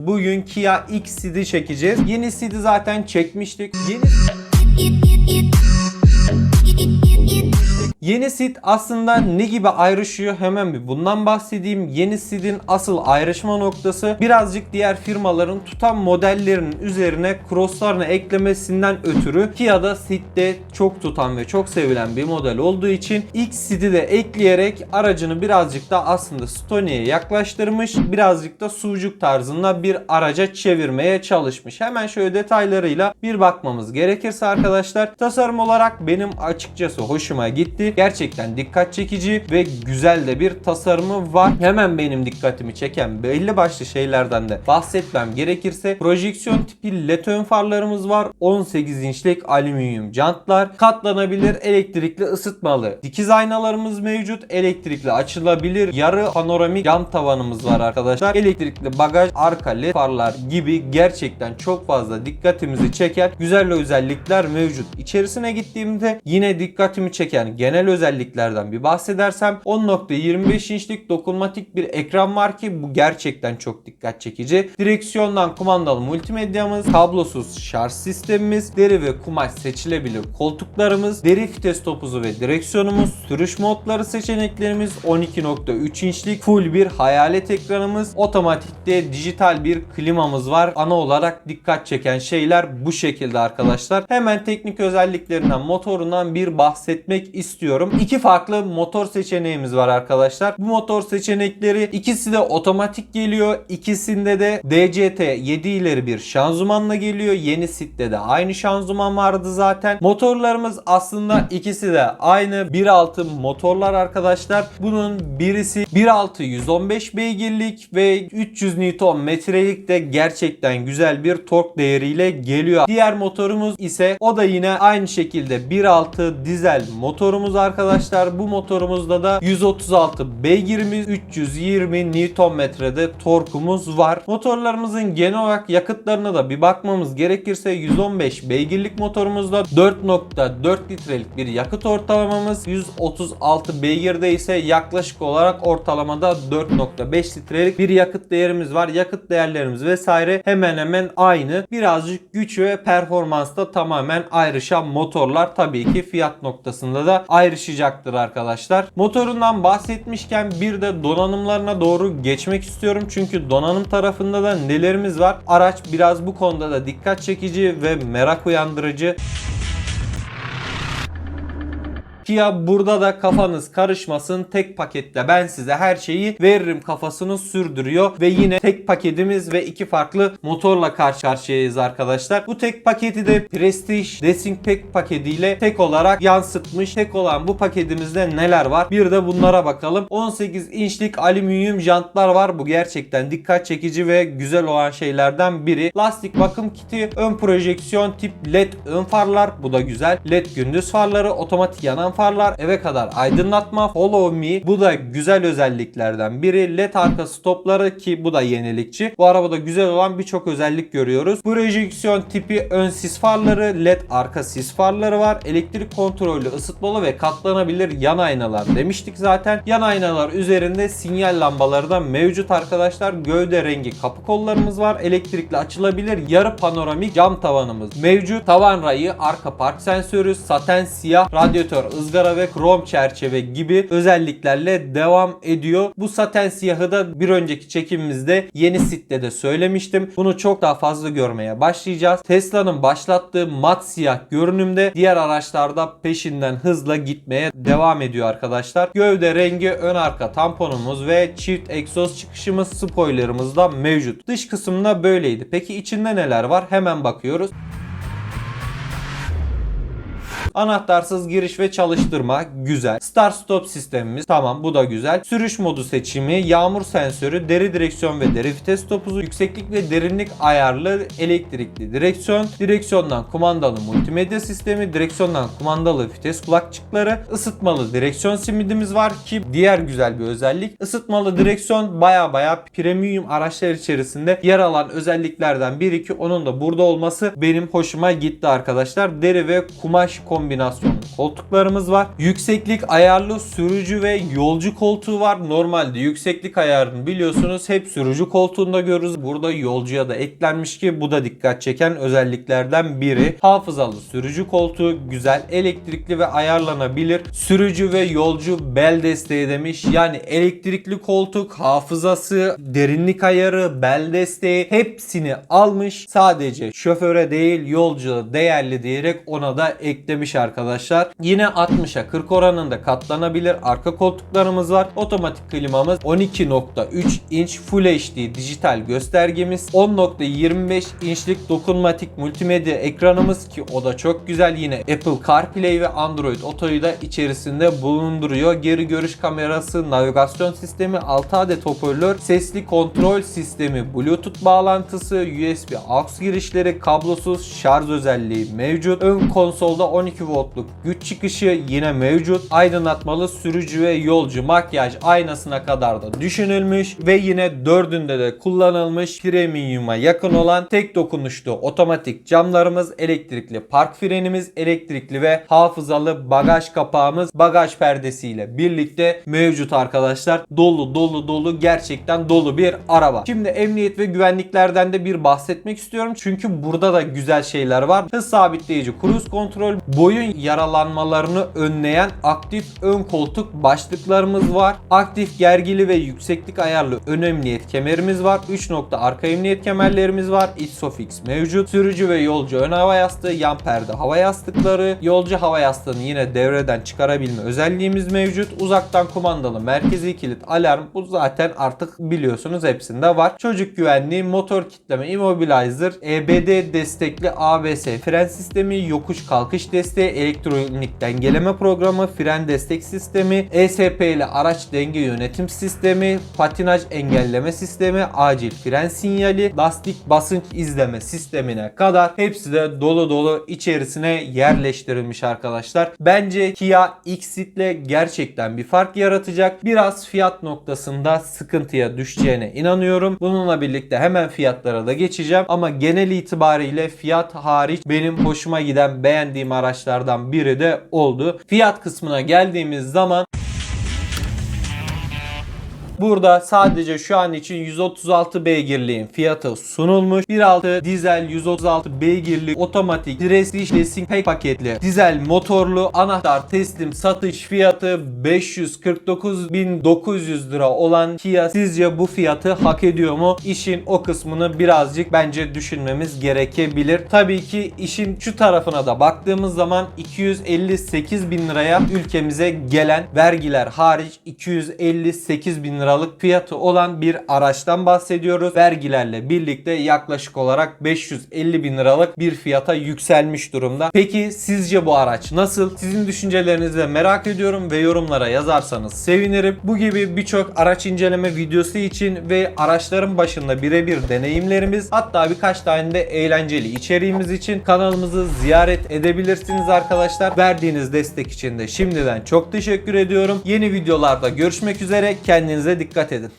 Bugün Kia X-Seed'i çekeceğiz. Yeni Seed'i zaten çekmiştik. Yeni Yeni Seed aslında ne gibi ayrışıyor hemen bir bundan bahsedeyim. Yeni Seed'in asıl ayrışma noktası birazcık diğer firmaların tutan modellerinin üzerine crosslarını eklemesinden ötürü Kia'da Seed'de çok tutan ve çok sevilen bir model olduğu için X Seed'i de ekleyerek aracını birazcık da aslında Stonia'ya yaklaştırmış. Birazcık da sucuk tarzında bir araca çevirmeye çalışmış. Hemen şöyle detaylarıyla bir bakmamız gerekirse arkadaşlar tasarım olarak benim açıkçası hoşuma gitti. Gerçekten dikkat çekici ve güzel de bir tasarımı var. Hemen benim dikkatimi çeken belli başlı şeylerden de bahsetmem gerekirse projeksiyon tipi led ön farlarımız var. 18 inçlik alüminyum jantlar, katlanabilir elektrikli ısıtmalı dikiz aynalarımız mevcut. Elektrikli açılabilir yarı panoramik cam tavanımız var arkadaşlar. Elektrikli bagaj, arka led farlar gibi gerçekten çok fazla dikkatimizi çeken güzel özellikler mevcut. İçerisine gittiğimde yine dikkatimi çeken genel özelliklerden bir bahsedersem 10.25 inçlik dokunmatik bir ekran var ki bu gerçekten çok dikkat çekici. Direksiyondan kumandalı multimedyamız, kablosuz şarj sistemimiz, deri ve kumaş seçilebilir koltuklarımız, deri vites topuzu ve direksiyonumuz, sürüş modları seçeneklerimiz, 12.3 inçlik full bir hayalet ekranımız, otomatikte dijital bir klimamız var. Ana olarak dikkat çeken şeyler bu şekilde arkadaşlar. Hemen teknik özelliklerinden, motorundan bir bahsetmek istiyorum. İki farklı motor seçeneğimiz var arkadaşlar. Bu motor seçenekleri ikisi de otomatik geliyor. İkisinde de DCT 7 ileri bir şanzımanla geliyor. Yeni Sit'te de aynı şanzıman vardı zaten. Motorlarımız aslında ikisi de aynı 1.6 motorlar arkadaşlar. Bunun birisi 1.6 115 beygirlik ve 300 Nm'lik de gerçekten güzel bir tork değeriyle geliyor. Diğer motorumuz ise o da yine aynı şekilde 1.6 dizel motorumuz arkadaşlar. Bu motorumuzda da 136 beygirimiz 320 Nm'de torkumuz var. Motorlarımızın genel olarak yakıtlarına da bir bakmamız gerekirse 115 beygirlik motorumuzda 4.4 litrelik bir yakıt ortalamamız 136 beygirde ise yaklaşık olarak ortalamada 4.5 litrelik bir yakıt değerimiz var. Yakıt değerlerimiz vesaire hemen hemen aynı. Birazcık güç ve performansta tamamen ayrışan motorlar tabii ki fiyat noktasında da ayrışacaktır arkadaşlar. Motorundan bahsetmişken bir de donanımlarına doğru geçmek istiyorum. Çünkü donanım tarafında da nelerimiz var? Araç biraz bu konuda da dikkat çekici ve merak uyandırıcı. Kia burada da kafanız karışmasın tek pakette ben size her şeyi veririm kafasını sürdürüyor ve yine tek paketimiz ve iki farklı motorla karşı karşıyayız arkadaşlar. Bu tek paketi de Prestige Racing Pack paketiyle tek olarak yansıtmış. Tek olan bu paketimizde neler var? Bir de bunlara bakalım. 18 inçlik alüminyum jantlar var. Bu gerçekten dikkat çekici ve güzel olan şeylerden biri. Lastik bakım kiti, ön projeksiyon tip led ön farlar. Bu da güzel. Led gündüz farları, otomatik yanan farlar, eve kadar aydınlatma, follow me. Bu da güzel özelliklerden biri. LED arka stopları ki bu da yenilikçi. Bu arabada güzel olan birçok özellik görüyoruz. Projeksiyon tipi ön sis farları, LED arka sis farları var. Elektrik kontrollü, ısıtmalı ve katlanabilir yan aynalar demiştik zaten. Yan aynalar üzerinde sinyal lambaları da mevcut arkadaşlar. Gövde rengi kapı kollarımız var. Elektrikli açılabilir yarı panoramik cam tavanımız mevcut. Tavan rayı, arka park sensörü, saten siyah radyatör, ızgara ve krom çerçeve gibi özelliklerle devam ediyor. Bu saten siyahı da bir önceki çekimimizde yeni sitte de söylemiştim. Bunu çok daha fazla görmeye başlayacağız. Tesla'nın başlattığı mat siyah görünümde diğer araçlarda peşinden hızla gitmeye devam ediyor arkadaşlar. Gövde rengi ön arka tamponumuz ve çift egzoz çıkışımız spoilerımız da mevcut. Dış kısımda böyleydi. Peki içinde neler var? Hemen bakıyoruz. Anahtarsız giriş ve çalıştırma güzel. Start stop sistemimiz tamam bu da güzel. Sürüş modu seçimi, yağmur sensörü, deri direksiyon ve deri vites topuzu, yükseklik ve derinlik ayarlı elektrikli direksiyon, direksiyondan kumandalı multimedya sistemi, direksiyondan kumandalı vites kulakçıkları, ısıtmalı direksiyon simidimiz var ki diğer güzel bir özellik. Isıtmalı direksiyon baya baya premium araçlar içerisinde yer alan özelliklerden biri ki onun da burada olması benim hoşuma gitti arkadaşlar. Deri ve kumaş kombinasyonu kombinasyonlu koltuklarımız var. Yükseklik ayarlı sürücü ve yolcu koltuğu var. Normalde yükseklik ayarını biliyorsunuz hep sürücü koltuğunda görürüz. Burada yolcuya da eklenmiş ki bu da dikkat çeken özelliklerden biri. Hafızalı sürücü koltuğu güzel, elektrikli ve ayarlanabilir. Sürücü ve yolcu bel desteği demiş. Yani elektrikli koltuk, hafızası, derinlik ayarı, bel desteği hepsini almış. Sadece şoföre değil yolcuya değerli diyerek ona da eklemiş arkadaşlar. Yine 60'a 40 oranında katlanabilir arka koltuklarımız var. Otomatik klimamız 12.3 inç Full HD dijital göstergemiz. 10.25 inçlik dokunmatik multimedya ekranımız ki o da çok güzel. Yine Apple CarPlay ve Android Auto'yu da içerisinde bulunduruyor. Geri görüş kamerası, navigasyon sistemi, 6 adet hoparlör, sesli kontrol sistemi, Bluetooth bağlantısı, USB aux girişleri, kablosuz şarj özelliği mevcut. Ön konsolda 12 voltluk güç çıkışı yine mevcut. Aydınlatmalı sürücü ve yolcu makyaj aynasına kadar da düşünülmüş ve yine dördünde de kullanılmış premium'a yakın olan tek dokunuşlu otomatik camlarımız, elektrikli park frenimiz, elektrikli ve hafızalı bagaj kapağımız bagaj perdesiyle birlikte mevcut arkadaşlar. Dolu dolu dolu gerçekten dolu bir araba. Şimdi emniyet ve güvenliklerden de bir bahsetmek istiyorum. Çünkü burada da güzel şeyler var. Hız sabitleyici cruise kontrol, boyun yaralanmalarını önleyen aktif ön koltuk başlıklarımız var. Aktif gergili ve yükseklik ayarlı ön emniyet kemerimiz var. 3 nokta arka emniyet kemerlerimiz var. Isofix mevcut. Sürücü ve yolcu ön hava yastığı, yan perde hava yastıkları, yolcu hava yastığını yine devreden çıkarabilme özelliğimiz mevcut. Uzaktan kumandalı merkezi kilit alarm bu zaten artık biliyorsunuz hepsinde var. Çocuk güvenliği, motor kitleme, immobilizer, EBD destekli ABS fren sistemi, yokuş kalkış desteği, elektronik dengeleme programı, fren destek sistemi, ESP ile araç denge yönetim sistemi, patinaj engelleme sistemi, acil fren sinyali, lastik basınç izleme sistemine kadar hepsi de dolu dolu içerisine yerleştirilmiş arkadaşlar. Bence Kia Xceed ile gerçekten bir fark yaratacak. Biraz fiyat noktasında sıkıntıya düşeceğine inanıyorum. Bununla birlikte hemen fiyatlara da geçeceğim. Ama genel itibariyle fiyat hariç benim hoşuma giden beğendiğim araçlardan biri de oldu. Fiyat kısmına geldiğimiz zaman Burada sadece şu an için 136 beygirliğin fiyatı sunulmuş. 1.6 dizel 136 beygirlik otomatik Prestige Racing Pack paketli dizel motorlu anahtar teslim satış fiyatı 549.900 lira olan Kia sizce bu fiyatı hak ediyor mu? İşin o kısmını birazcık bence düşünmemiz gerekebilir. Tabii ki işin şu tarafına da baktığımız zaman 258 bin liraya ülkemize gelen vergiler hariç 258 bin liralık fiyatı olan bir araçtan bahsediyoruz. Vergilerle birlikte yaklaşık olarak 550 bin liralık bir fiyata yükselmiş durumda. Peki sizce bu araç nasıl? Sizin düşüncelerinizi de merak ediyorum ve yorumlara yazarsanız sevinirim. Bu gibi birçok araç inceleme videosu için ve araçların başında birebir deneyimlerimiz hatta birkaç tane de eğlenceli içeriğimiz için kanalımızı ziyaret edebilirsiniz arkadaşlar. Verdiğiniz destek için de şimdiden çok teşekkür ediyorum. Yeni videolarda görüşmek üzere. Kendinize dikkat edin.